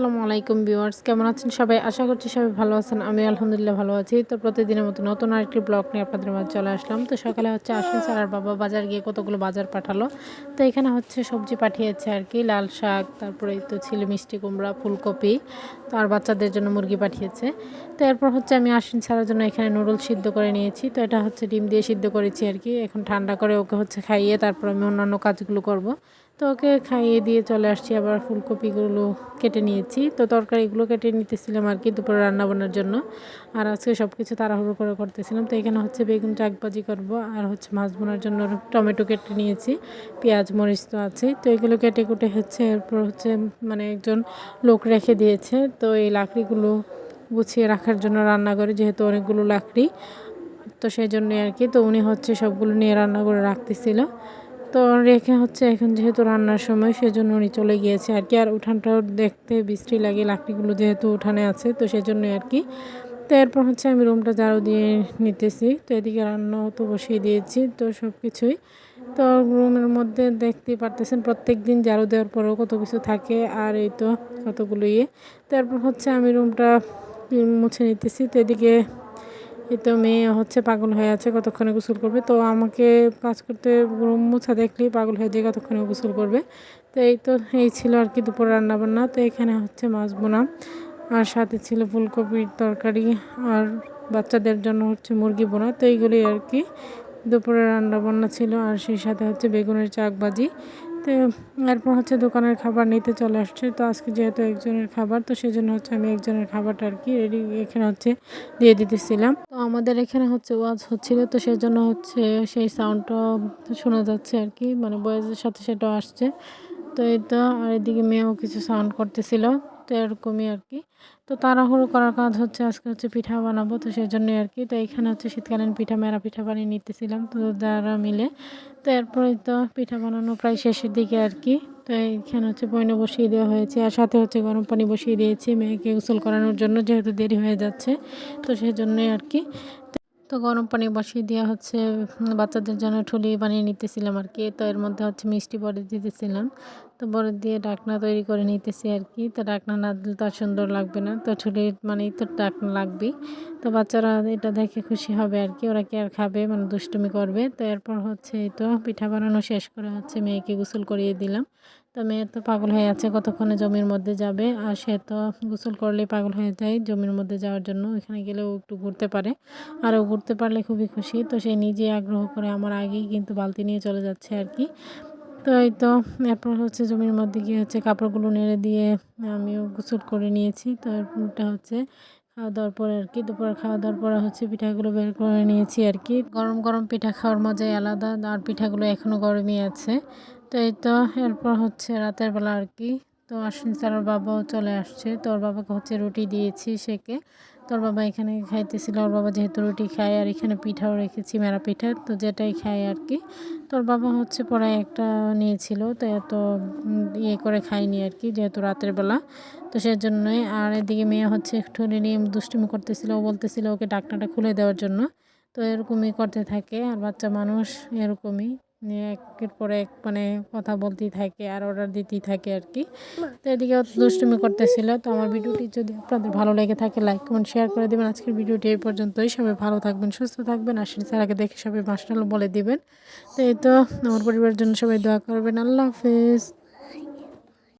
আসসালামু আলাইকুম ভিউয়ার্স কেমন আছেন সবাই? আশা করছি সবাই ভালো আছেন। আমি আলহামদুলিল্লাহ ভালো আছি। তো প্রতিদিনের মতো নতুন আরেকটি ব্লগ নিয়ে আপনাদের মাঝে চলে আসলাম। তো সকালে হচ্ছে আসেন স্যার আর বাবা বাজার গিয়ে কতগুলো বাজার পাঠালো। তো এখানে হচ্ছে সবজি পাঠিয়েছে আর কি লাল শাক তারপরে তো ছিল মিষ্টি কুমড়া ফুলকপি তো আর বাচ্চাদের জন্য মুরগি পাঠিয়েছে। তো এরপর হচ্ছে আমি আশ্বিন ছাড়ার জন্য এখানে নুডল সিদ্ধ করে নিয়েছি। তো এটা হচ্ছে ডিম দিয়ে সিদ্ধ করেছি আর কি। এখন ঠান্ডা করে ওকে হচ্ছে খাইয়ে তারপর আমি অন্যান্য কাজগুলো করব। তো ওকে খাইয়ে দিয়ে চলে আসছি, আবার ফুলকপিগুলো কেটে নিয়েছি। তো তরকারিগুলো কেটে নিতেছিলাম আর কি দুপুরে রান্না রান্নাবান্নার জন্য। আর আজকে সব কিছু তাড়াহুড়ো করে করতেছিলাম। তো এখানে হচ্ছে বেগুন চাকবাজি করব আর হচ্ছে মাছ বোনার জন্য টমেটো কেটে নিয়েছি। পেঁয়াজ, মরিচ তো আছে তো এগুলো কেটে কুটে হচ্ছে, এরপর হচ্ছে মানে একজন লোক রেখে দিয়েছে। তো এই লাকড়িগুলো গুছিয়ে রাখার জন্য রান্না করে, যেহেতু অনেকগুলো লাকড়ি। তো সেই জন্যই আর কি। তো উনি হচ্ছে সবগুলো নিয়ে রান্না করে রাখতেছিল। তো রেখে হচ্ছে এখন যেহেতু রান্নার সময়, সেজন্য উনি চলে গিয়েছে আর কি। আর উঠানটাও দেখতে বৃষ্টি লাগে, লাকড়িগুলো যেহেতু উঠানে আছে, তো সেজন্যই আর কি। তো এরপর হচ্ছে আমি রুমটা ঝাড়ু দিয়ে নিতেছি। তো এদিকে রান্নাও তো বসিয়ে দিয়েছি, তো সব কিছুই। তো রুমের মধ্যে দেখতেই পারতেছেন প্রত্যেক দিন ঝাড়ু দেওয়ার পরেও কত কিছু থাকে আর এই তো কতগুলো ইয়ে। তো এরপর হচ্ছে আমি রুমটা মুছে নিতেছি। তো এদিকে তো মেয়ে হচ্ছে পাগল হয়ে আছে, কতক্ষণে গোসল করবে? তো আমাকে কাজ করতে মোছা দেখলেই পাগল হয়ে যায় কতক্ষণে গোসল করবে? তো এই তো, এই ছিল আর কি দুপুর রান্নাবান্না। তো এখানে হচ্ছে মাছ বোনা, আর সাথে ছিল ফুলকপির তরকারি, আর বাচ্চাদের জন্য হচ্ছে মুরগি বোনা। তো এইগুলি আর কি দুপুরে রান্নাবান্না ছিল, আর সেই সাথে হচ্ছে বেগুনের চাক ভাজি। তো এরপর হচ্ছে দোকানের খাবার নিতে চলে আসছে। তো আজকে যেহেতু একজনের খাবার, তো সেজন্য হচ্ছে আমি একজনের খাবারটা আর কি রেডি এখানে হচ্ছে দিয়ে দিতেছিলাম। তো আমাদের এখানে হচ্ছে ওয়াজ হচ্ছিল, তো সেজন্য হচ্ছে সেই সাউন্ডটা শোনা যাচ্ছে আর কি মানে বয়েজের সাথে সেটাও আসছে। তো এই তো, আর এদিকে মেয়েও কিছু সাউন্ড করতেছিল। তো এরকমই আর কি। তো তাড়াহুড়ো করার কাজ হচ্ছে, আজকে হচ্ছে পিঠা বানাবো, তো সেই জন্যই আর কি। তো এখানে হচ্ছে শীতকালীন পিঠা, মেরা পিঠা বানিয়ে নিতেছিলাম, তো যারা মিলে। তো এরপরে তো পিঠা বানানো প্রায় শেষের দিকে আর কি। তো এইখানে হচ্ছে পয়না বসিয়ে দেওয়া হয়েছে, আর সাথে হচ্ছে গরম পানি বসিয়ে দিয়েছি মেয়েকে গোসল করানোর জন্য, যেহেতু দেরি হয়ে যাচ্ছে, তো সেই জন্যই আর কি। তো গরম পানি বসিয়ে দেওয়া হচ্ছে বাচ্চাদের জন্য ঠুলি বানিয়ে নিতেছিলাম আর কি। তো এর মধ্যে হচ্ছে মিষ্টি বড়ি দিতেছিলাম। তো বড়ি দিয়ে ডাকনা তৈরি করে নিতেছি আর কি। তো ডাকনা না দিলে তো আর সুন্দর লাগবে না। তো ঠুলি মানেই তো ডাকনা লাগবেই। তো বাচ্চারা এটা দেখে খুশি হবে আর কি। ওরা কি আর খাবে? মানে দুষ্টুমি করবে। তো এরপর হচ্ছে এই তো পিঠা বানানো শেষ করে হচ্ছে মেয়েকে গোসল করিয়ে দিলাম। তো মেয়ে তো পাগল হয়ে আছে, কতক্ষণে জমির মধ্যে যাবে? আর সে তো গোসল করলেই পাগল হয়ে যায় জমির মধ্যে যাওয়ার জন্য, ওইখানে গেলেও একটু ঘুরতে পারে। আর ও ঘুরতে পারলে খুবই খুশি। তো সে নিজে আগ্রহ করে আমার আগেই কিন্তু বালতি নিয়ে চলে যাচ্ছে আর কি। তো এই তো, এরপর হচ্ছে জমির মধ্যে গিয়ে হচ্ছে কাপড়গুলো নেড়ে দিয়ে আমিও গোসল করে নিয়েছি। তো এরপরটা হচ্ছে খাওয়া দাওয়ার পরে আর কি দুপুরে খাওয়া দাওয়ার পরে হচ্ছে পিঠাগুলো বের করে নিয়েছি আর কি। গরম গরম পিঠা খাওয়ার মজাই আলাদা, আর পিঠাগুলো এখনও গরমই আছে। তো এই তো এরপর হচ্ছে রাতের বেলা আর কি। তো আশ্বিন স্যারের বাবাও চলে আসছে। তোর বাবাকে হচ্ছে রুটি দিয়েছি সেকে। তোর বাবা এখানে খাইতেছিল। ওর বাবা যেহেতু রুটি খায় আর এখানে পিঠাও রেখেছি, মেরা পিঠা, তো যেটাই খায় আর কি। তোর বাবা হচ্ছে পড়ায় একটা নিয়েছিল, তো এত ইয়ে করে খাইনি আর কি যেহেতু রাতের বেলা। তো সেজন্যই। আর এদিকে মেয়ে হচ্ছে একটু নিয়ে দুষ্টুমি করতেছিল। ও বলতেছিল ওকে ডাকনাটা খুলে দেওয়ার জন্য। তো এরকমই করতে থাকে। আর বাচ্চা মানুষ এরকমই। একের পরে এক মানে কথা বলতেই থাকে আর অর্ডার দিতেই থাকে আর কি। তো এদিকে দুষ্টুমি করতেছিল। তো আমার ভিডিওটি যদি আপনাদের ভালো লেগে থাকে লাইক কমেন্ট শেয়ার করে দেবেন। আজকের ভিডিওটি এই পর্যন্তই। সবাই ভালো থাকবেন সুস্থ থাকবেন। আর স্যার আগে দেখে সবাই মাসটাল বলে দিবেন। তো এই তো আমার পরিবারের জন্য সবাই দোয়া করবেন। আল্লাহ হাফেজ।